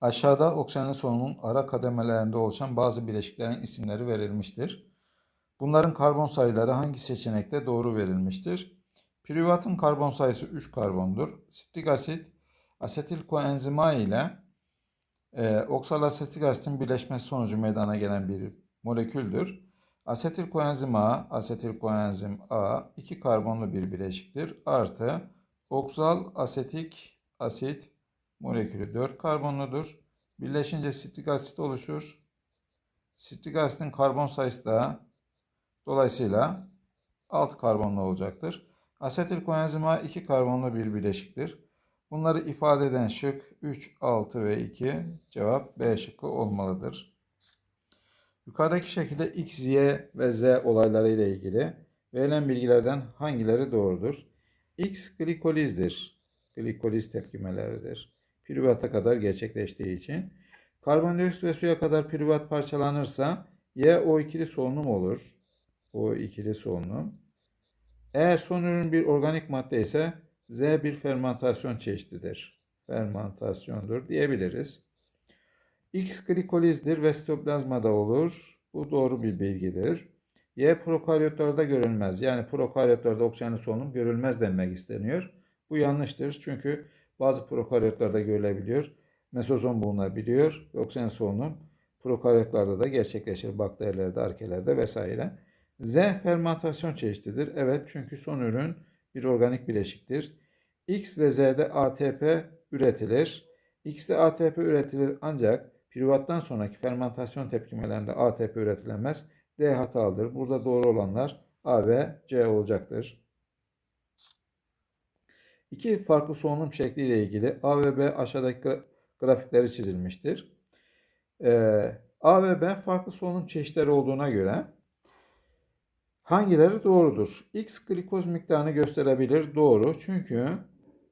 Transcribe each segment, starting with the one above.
Aşağıda oksijenin sonunun ara kademelerinde oluşan bazı bileşiklerin isimleri verilmiştir. Bunların karbon sayıları hangi seçenekte doğru verilmiştir? Privatın karbon sayısı 3 karbondur. Sitrik asit asetil koenzima ile e, oksalasetik asitin birleşmesi sonucu meydana gelen bir moleküldür. Asetil koenzim A, asetil koenzim A iki karbonlu bir bileşiktir. Artı oksal asetik asit molekülü 4 karbonludur. Birleşince sitrik asit oluşur. Sitrik asitin karbon sayısı da dolayısıyla 6 karbonlu olacaktır. Asetil koenzim A 2 karbonlu bir bileşiktir. Bunları ifade eden şık 3, 6 ve 2 cevap B şıkkı olmalıdır. Yukarıdaki şekilde X, Y ve Z olayları ile ilgili verilen bilgilerden hangileri doğrudur? X glikolizdir. Glikoliz tepkimeleridir. Piruvata kadar gerçekleştiği için. Karbondioksit ve suya kadar piruvat parçalanırsa Y O2'li solunum olur. O2'li solunum. Eğer son ürün bir organik madde ise Z bir fermentasyon çeşididir. Fermentasyondur diyebiliriz. X glikolizdir ve sitoplazmada olur. Bu doğru bir bilgidir. Y prokaryotlarda görülmez. Yani prokaryotlarda oksijenli solunum görülmez denmek isteniyor. Bu yanlıştır. Çünkü bazı prokaryotlarda görülebiliyor. Mesozom bulunabiliyor. Ve oksijen solunum prokaryotlarda da gerçekleşir. Bakterilerde, arkelerde vesaire. Z fermentasyon çeşididir. Evet çünkü son ürün bir organik bileşiktir. X ve Z'de ATP üretilir. X'de ATP üretilir ancak privattan sonraki fermentasyon tepkimelerinde ATP üretilemez. D hatalıdır. Burada doğru olanlar A ve C olacaktır. İki farklı solunum şekliyle ilgili A ve B aşağıdaki grafikleri çizilmiştir. Ee, A ve B farklı solunum çeşitleri olduğuna göre hangileri doğrudur? X glikoz miktarını gösterebilir. Doğru. Çünkü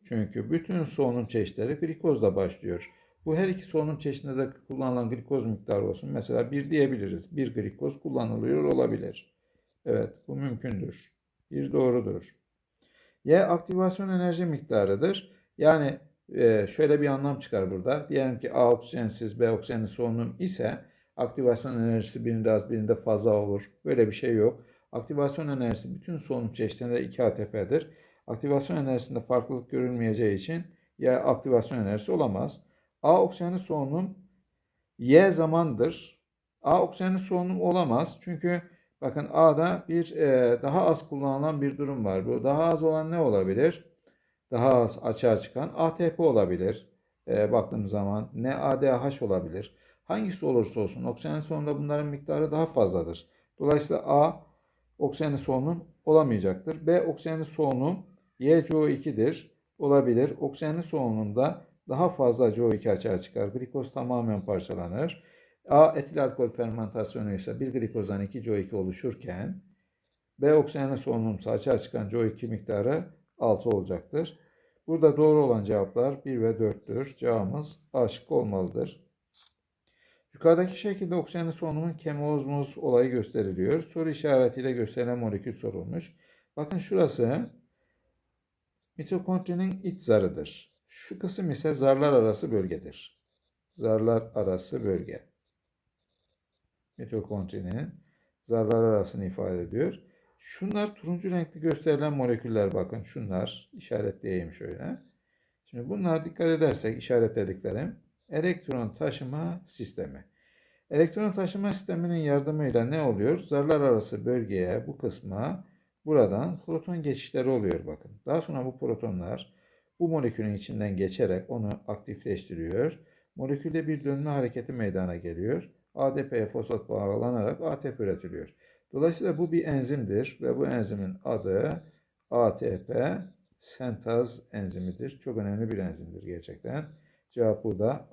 çünkü bütün solunum çeşitleri glikozla başlıyor. Bu her iki solunum çeşidinde de kullanılan glikoz miktarı olsun. Mesela bir diyebiliriz. Bir glikoz kullanılıyor olabilir. Evet bu mümkündür. Bir doğrudur. Y aktivasyon enerji miktarıdır. Yani e, şöyle bir anlam çıkar burada. Diyelim ki A oksijensiz B oksijenli solunum ise aktivasyon enerjisi birinde az birinde fazla olur. Böyle bir şey yok. Aktivasyon enerjisi bütün solunum çeşitlerinde 2 ATP'dir. Aktivasyon enerjisinde farklılık görülmeyeceği için ya aktivasyon enerjisi olamaz. A oksijenli solunum Y zamandır. A oksijenli solunum olamaz. Çünkü bakın A'da bir e, daha az kullanılan bir durum var. Bu daha az olan ne olabilir? Daha az açığa çıkan ATP olabilir. E, baktığımız zaman NADH olabilir. Hangisi olursa olsun oksijen solunumda bunların miktarı daha fazladır. Dolayısıyla A oksijenli solunum olamayacaktır. B oksijenli solunum YCO2'dir. Olabilir. Oksijenli solunumda daha fazla CO2 açığa çıkar. Glikoz tamamen parçalanır. A etil alkol fermentasyonu ise bir glikozdan 2 CO2 oluşurken B oksijenli solunumsa açığa çıkan CO2 miktarı 6 olacaktır. Burada doğru olan cevaplar 1 ve 4'tür. Cevabımız A şıkkı olmalıdır. Yukarıdaki şekilde oksijenli solunumun kemozmoz olayı gösteriliyor. Soru işaretiyle gösterilen molekül sorulmuş. Bakın şurası mitokondrinin iç zarıdır. Şu kısım ise zarlar arası bölgedir. Zarlar arası bölge. Mitokondrinin zarlar arasını ifade ediyor. Şunlar turuncu renkli gösterilen moleküller bakın. Şunlar işaretleyeyim şöyle. Şimdi bunlar dikkat edersek işaretlediklerim elektron taşıma sistemi. Elektron taşıma sisteminin yardımıyla ne oluyor? Zarlar arası bölgeye bu kısma buradan proton geçişleri oluyor bakın. Daha sonra bu protonlar bu molekülün içinden geçerek onu aktifleştiriyor. Molekülde bir dönme hareketi meydana geliyor. ADP'ye fosfat bağlanarak ATP üretiliyor. Dolayısıyla bu bir enzimdir ve bu enzimin adı ATP sentaz enzimidir. Çok önemli bir enzimdir gerçekten. Cevap burada